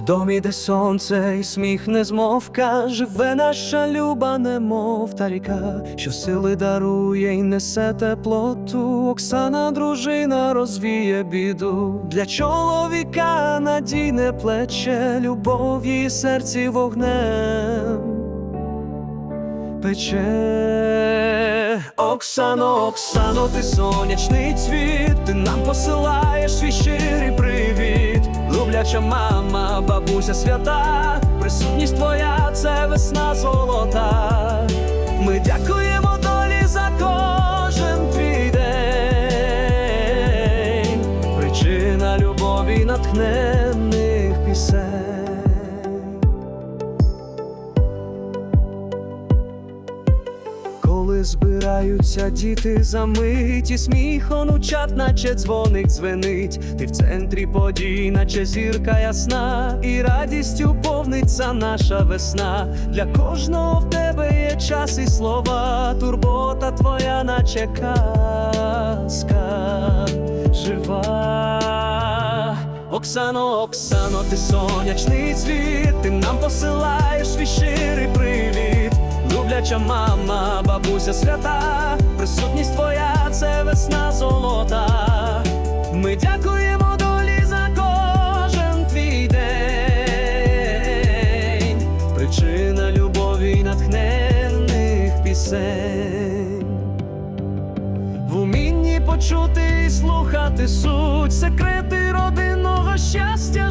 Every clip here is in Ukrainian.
В домі, де сонце і сміх не змовка, живе наша люба, немов та ріка, що сили дарує й несе теплоту. Оксана, дружина, розвіє біду. Для чоловіка надійне плече, любов її серці вогнем пече. Оксано, Оксано, ти сонячний цвіт, ти нам посилаєш. Любляча мама, бабуся свята, присутність твоя це весна золота. Ми дякуємо долі за кожен твій день, причина любові натхненних пісень. Збираються діти за мить і сміхом наче дзвоник дзвенить, ти в центрі подій, наче зірка ясна, і радістю повниться наша весна. Для кожного в тебе є час і слова, турбота твоя, наче казка жива. Оксано, Оксано, ти сонячний цвіт, ти нам посилаєш свій щирий привіт. Любляча мама, бабуся свята, присутність твоя це весна золота. Ми дякуємо долі за кожен твій день, причина любові натхненних пісень. В умінні почути і слухати суть, секрети родинного щастя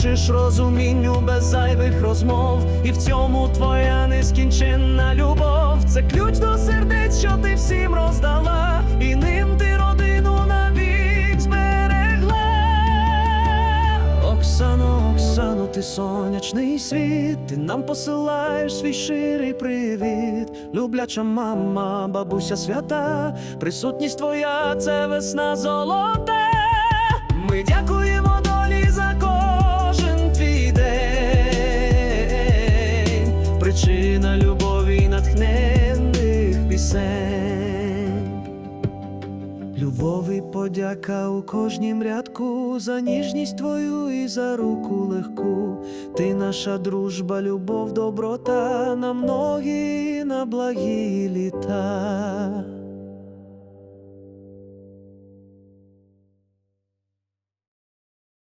вчиш розумінню без зайвих розмов, і в цьому твоя нескінченна любов. Це ключ до сердець, що ти всім роздала, і ним ти родину навік зберегла. Оксано, Оксано, ти сонячний світ, ти нам посилаєш свій щирий привіт. Любляча мама, бабуся свята, присутність твоя це весна золота. Причина любові натхненних пісень. Любові подяка у кожнім рядку за ніжність твою і за руку легку. Ти наша дружба, любов, доброта на многі, на благі літа.